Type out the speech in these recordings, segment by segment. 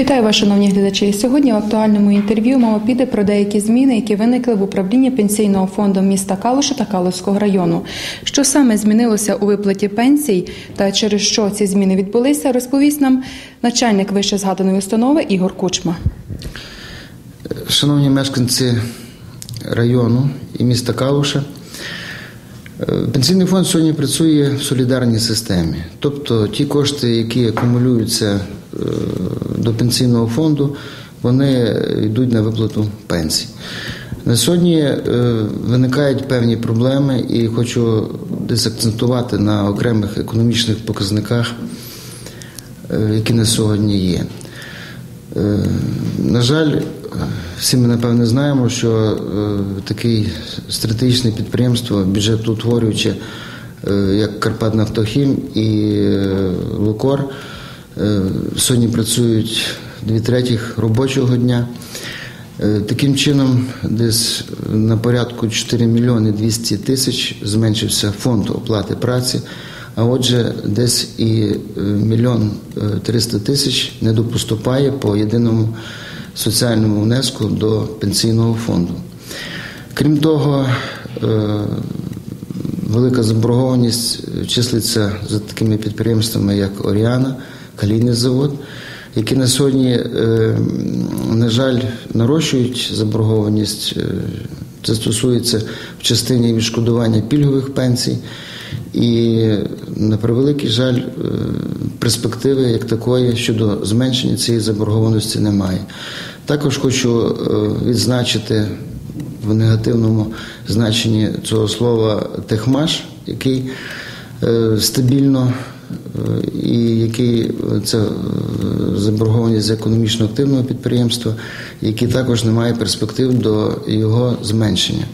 Вітаю вас, шановні глядачі. Сьогодні в актуальному інтерв'ю мова піде про деякі зміни, які виникли в управлінні пенсійного фонду міста Калуша та Калуського району. Що саме змінилося у виплаті пенсій та через що ці зміни відбулися, розповість нам начальник вище згаданої установи Ігор Кучма. Шановні мешканці району і міста Калуша, пенсійний фонд сьогодні працює в солідарній системі. Тобто ті кошти, які акумулюються е, до пенсійного фонду, вони йдуть на виплату пенсій. На сьогодні е, виникають певні проблеми, і хочу десь акцентувати на окремих економічних показниках, які на сьогодні є. На жаль, всі ми напевне знаємо, що е, таке стратегічне підприємство, бюджетоутворююче, е, як Карпатнафтохім і е, Лукор, сьогодні працюють дві третіх робочого дня. Таким чином, десь на порядку 4 мільйони 200 тисяч зменшився фонд оплати праці, а отже, десь і мільйон 300 тисяч не допоступає по єдиному соціальному внеску до пенсійного фонду. Крім того, е, велика заборгованість числиться за такими підприємствами, як Оріана, Калійний завод, які на сьогодні, е, на жаль, нарощують заборгованість. Е, це стосується в частині відшкодування пільгових пенсій. І на превеликий жаль, перспективи як такої щодо зменшення цієї заборгованості немає. Також хочу е, відзначити в негативному значенні цього слова техмаш, який е, стабільно е, і який це заборгованість з економічно активного підприємства, який також не має перспектив до його зменшення.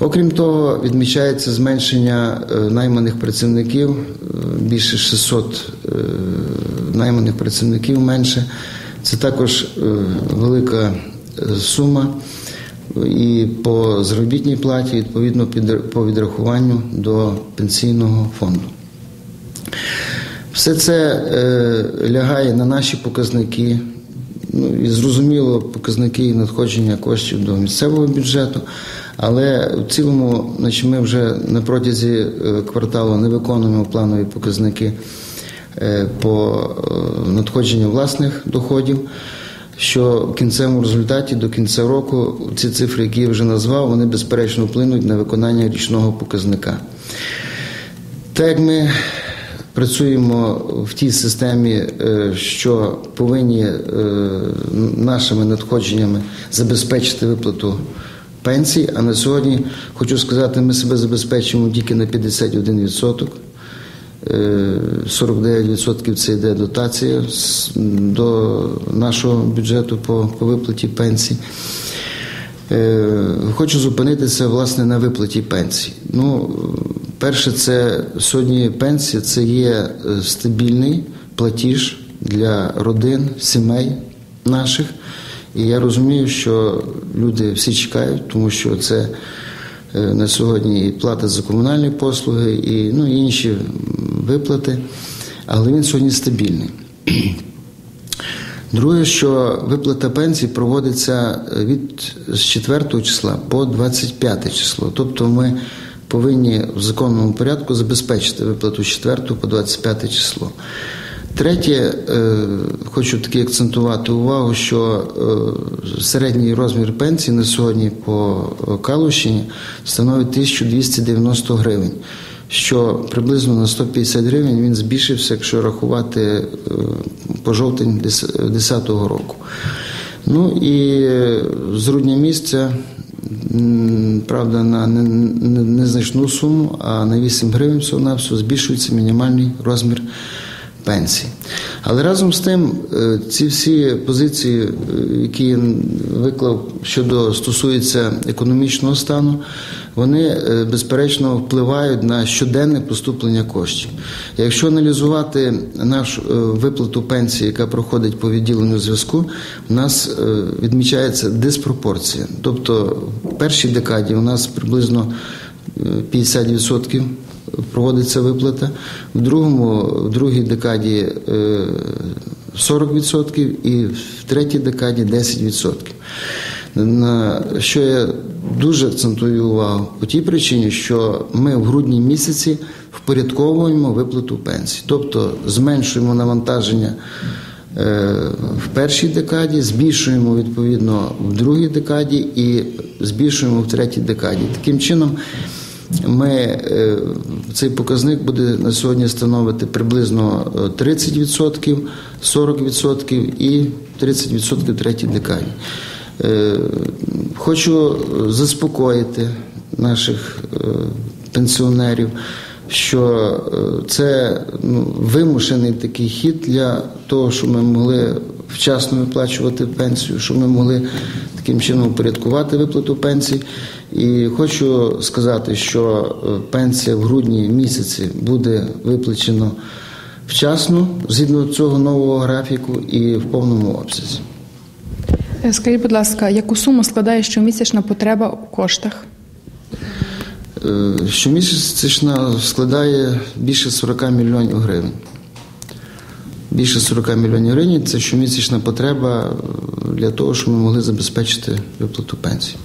Окрім того, відмічається зменшення найманих працівників більше 600 найманих працівників менше. Це також е, велика е, сума і по заробітній платі, відповідно по відрахуванню до пенсійного фонду. Все це е, лягає на наші показники. Ну і зрозуміло, показники надходження коштів до місцевого бюджету. Але в цілому, значить, ми вже на протязі кварталу не виконуємо планові показники. Е, по е, надходженню власних доходів. Що в кінцевому результаті до кінця року ці цифри, які я вже назвав, вони безперечно вплинуть на виконання річного показника. Так як ми працюємо в тій системі, е, що повинні нашими надходженнями забезпечити виплату пенсій, а на сьогодні хочу сказати, ми себе забезпечуємо тільки на 51%. 49% це йде дотація до нашого бюджету по, по виплаті пенсій. Е, хочу зупинитися власне на виплаті пенсій. Ну, перше, це сьогодні пенсія це є е, стабільний платіж для родин, сімей наших. І я розумію, що люди всі чекають, тому що це Е, на сьогодні і плата за комунальні послуги, і ну, інші виплати, але він сьогодні стабільний. Друге, що виплата пенсій проводиться від з 4 числа по 25 число. Тобто ми повинні в законному порядку забезпечити виплату з 4 по 25 число. Третє, е, хочу таки акцентувати увагу, що е, середній розмір пенсії на сьогодні по Калущині становить 1290 гривень, що приблизно на 150 гривень він збільшився, якщо рахувати е, по жовтень 2010 року. Ну і з грудня місяця, правда, на незначну суму, а на 8 гривень всього на все збільшується мінімальний розмір пенсій. Але разом з тим, е, ці всі позиції, е, які я виклав щодо стосуються економічного стану, вони е, безперечно впливають на щоденне поступлення коштів. Якщо аналізувати нашу виплату пенсії, яка проходить по відділенню зв'язку, у нас відмічається диспропорція. Тобто в першій декаді у нас приблизно 50% проводиться виплата. В другому, в другій декаді 40% і в третій декаді 10%. На що я дуже акцентую увагу по тій причині, що ми в грудні місяці впорядковуємо виплату пенсій, тобто зменшуємо навантаження е, в першій декаді, збільшуємо відповідно в другій декаді і збільшуємо в третій декаді. Таким чином. Ми е, цей показник буде на сьогодні становити приблизно е, 30%, 40% і 30% в третій декаді. Е, Хочу заспокоїти наших е, пенсіонерів, що е, це ну, вимушений такий хід для того, щоб ми могли вчасно виплачувати пенсію, щоб ми могли таким чином упорядкувати виплату пенсій. І хочу сказати, що е, пенсія в грудні місяці буде виплачена вчасно згідно цього нового графіку і в повному обсязі. Е, Скажіть, будь ласка, яку суму складає щомісячна потреба у коштах? Е, Щомісячна складає більше 40 мільйонів гривень. Більше 40 мільйонів гривень це щомісячна потреба для того, щоб ми могли забезпечити виплату пенсії.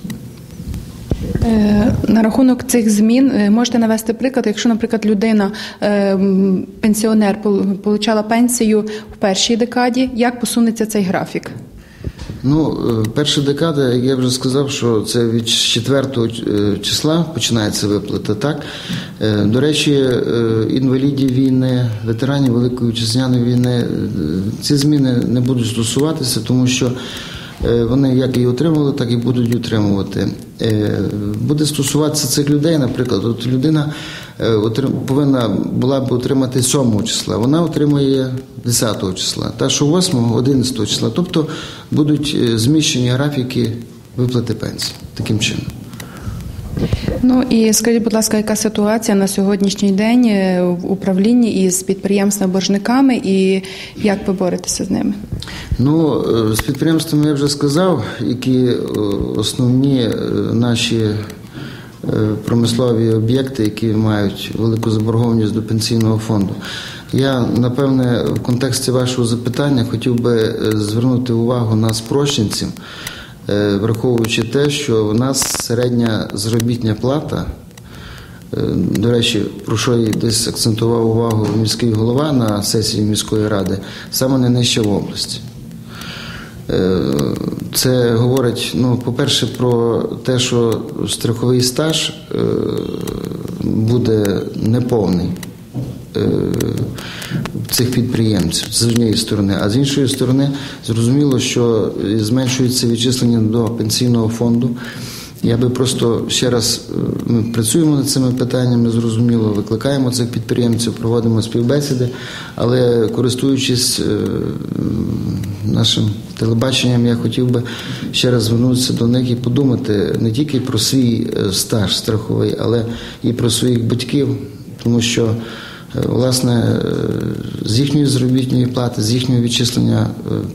Е, На рахунок цих змін е, можете навести приклад, якщо, наприклад, людина, е, пенсіонер, пол- получала пенсію в першій декаді, як посунеться цей графік? Ну, е, перша декада, як я вже сказав, що це від 4 е, числа починається виплата. Так Е, до речі, інвалідів війни, ветеранів Великої Вітчизняної війни, ці зміни не будуть стосуватися, тому що вони як і отримували, так і будуть утримувати. Буде стосуватися цих людей, наприклад, от людина повинна була б отримати 7 числа, вона отримує 10 числа, та що 8, 11 числа. Тобто будуть е, зміщені графіки виплати пенсії таким чином. Ну і скажіть, будь ласка, яка ситуація на сьогоднішній день е, в управлінні із підприємствами-боржниками і як ви боретеся з ними? Ну, е, з підприємствами я вже сказав, які е, основні е, наші е, промислові об'єкти, які мають велику заборгованість до пенсійного фонду. Я, напевне, в контексті вашого запитання хотів би е, звернути увагу на спрощенців, е, враховуючи те, що у нас середня заробітня плата. Е, До речі, про що і десь акцентував увагу міський голова на сесії міської ради, саме найнижча в області. Це говорить, ну, по-перше, про те, що страховий стаж е, буде неповний е, цих підприємців з однієї сторони, а з іншої сторони, зрозуміло, що зменшується відчислення до пенсійного фонду. Я би просто ще раз е, ми працюємо над цими питаннями, зрозуміло, викликаємо цих підприємців, проводимо співбесіди, але користуючись е, нашим телебаченням, я хотів би ще раз звернутися до них і подумати не тільки про свій е, стаж страховий, але і про своїх батьків, тому що. Власне, з їхньої заробітної плати, з їхнього відчислення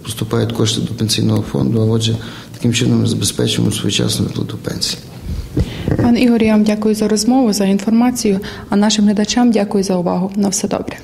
поступають кошти до пенсійного фонду, а отже, таким чином ми забезпечимо своєчасну виплату пенсії. Пан Ігор, я вам дякую за розмову, за інформацію, а нашим глядачам дякую за увагу. На все добре.